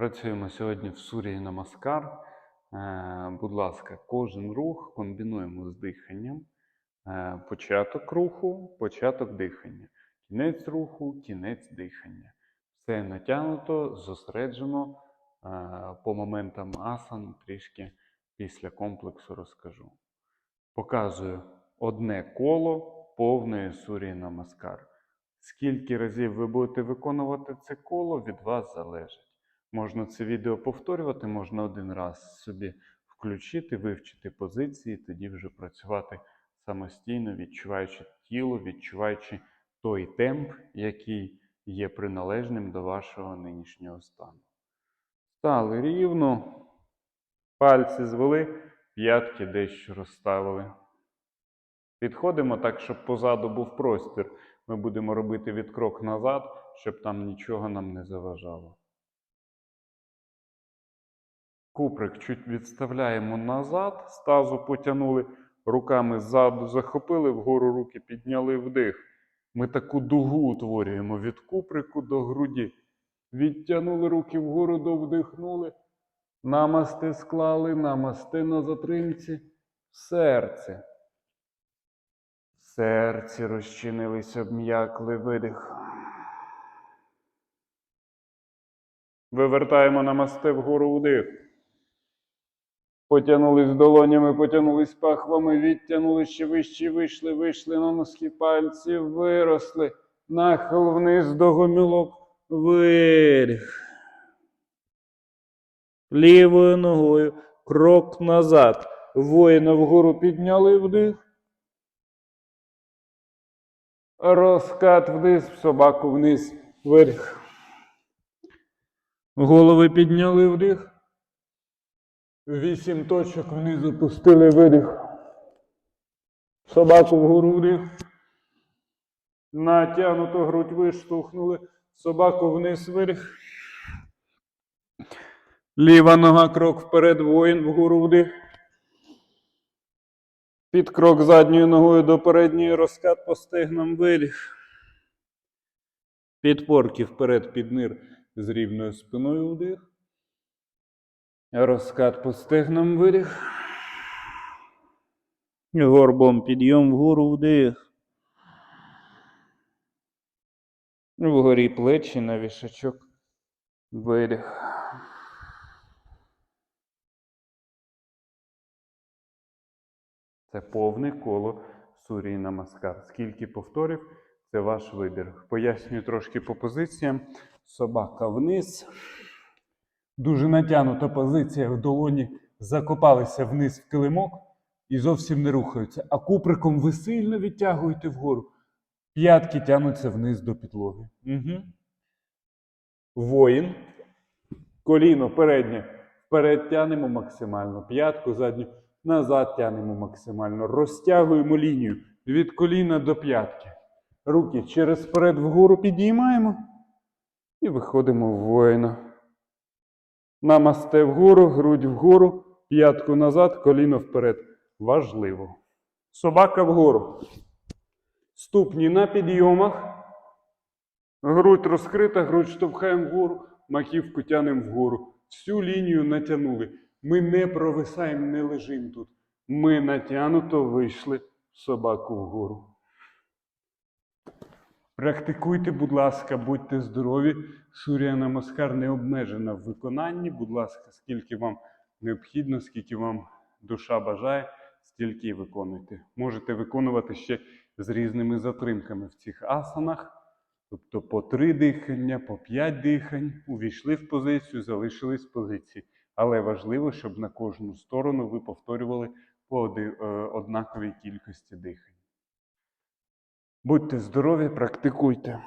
Працюємо сьогодні в сурі намаскар. Е, Будь ласка, кожен рух комбінуємо з диханням. Е, Початок руху, початок дихання. Кінець руху, кінець дихання. Все натягнуто, зосереджено. Е, По моментам асан трішки після комплексу розкажу. Показую одне коло повної сурі намаскар. Скільки разів ви будете виконувати це коло, від вас залежить. Можна це відео повторювати, можна один раз собі включити, вивчити позиції, тоді вже працювати самостійно, відчуваючи тіло, відчуваючи той темп, який є приналежним до вашого нинішнього стану. Стали рівно, пальці звели, п'ятки дещо розставили. Підходимо так, щоб позаду був простір. Ми будемо робити відкрок назад, щоб там нічого нам не заважало. Куприк чуть відставляємо назад, з тазу потягнули, руками ззаду захопили, вгору руки підняли вдих. Ми таку дугу утворюємо від куприку до груді. Відтягнули руки вгору, довдихнули. Намасти склали, намасти на затримці. Серце. Серці розчинились, обм'якли видих. Вивертаємо намасте вгору вдих. Потягнулись долонями, потягнулись пахвами, відтягнули ще вище, вийшли, вийшли на носки пальці, виросли. Нахил вниз до гомілок. Видих. Лівою ногою крок назад. Воїна вгору підняли вдих. Розкат вниз, собаку вниз, видих. Голови підняли вдих. Вісім точок вниз опустили видих. Собаку вгору вдих. Натягнуто грудь виштовхнули. Собаку вниз видих. Ліва нога крок вперед, воїн вгору вдих. Під крок задньою ногою до передньої розкат по стегнам видих. Підпорки вперед під нир з рівною спиною вдих. Розкат по стегнам видих. Горбом підйом вгору вдих. Вгорі плечі на вішачок. Видих. Це повне коло сурії намаскар. Скільки повторів, це ваш вибір. Пояснюю трошки по позиціям. Собака вниз. Дуже натягнута позиція в долоні. Закопалися вниз в килимок і зовсім не рухаються. А куприком ви сильно відтягуєте вгору. П'ятки тягнуться вниз до підлоги. Угу. Воїн. Коліно переднє. Вперед тянемо максимально. П'ятку задню. Назад тянемо максимально. Розтягуємо лінію від коліна до п'ятки. Руки через перед вгору підіймаємо і виходимо в воїна. Намасте вгору, грудь вгору, п'ятку назад, коліно вперед. Важливо. Собака вгору. Ступні на підйомах. Грудь розкрита, грудь штовхаємо вгору, маківку тянемо вгору. Всю лінію натягнули. Ми не провисаємо, не лежимо тут. Ми натягнуто вийшли собаку вгору. Практикуйте, будь ласка, будьте здорові. Сурія Намаскар не обмежена в виконанні. Будь ласка, скільки вам необхідно, скільки вам душа бажає, стільки і виконуйте. Можете виконувати ще з різними затримками в цих асанах. Тобто по три дихання, по п'ять дихань, увійшли в позицію, залишились в позиції. Але важливо, щоб на кожну сторону ви повторювали по е, однаковій кількості дихань. Будьте здорові, практикуйте.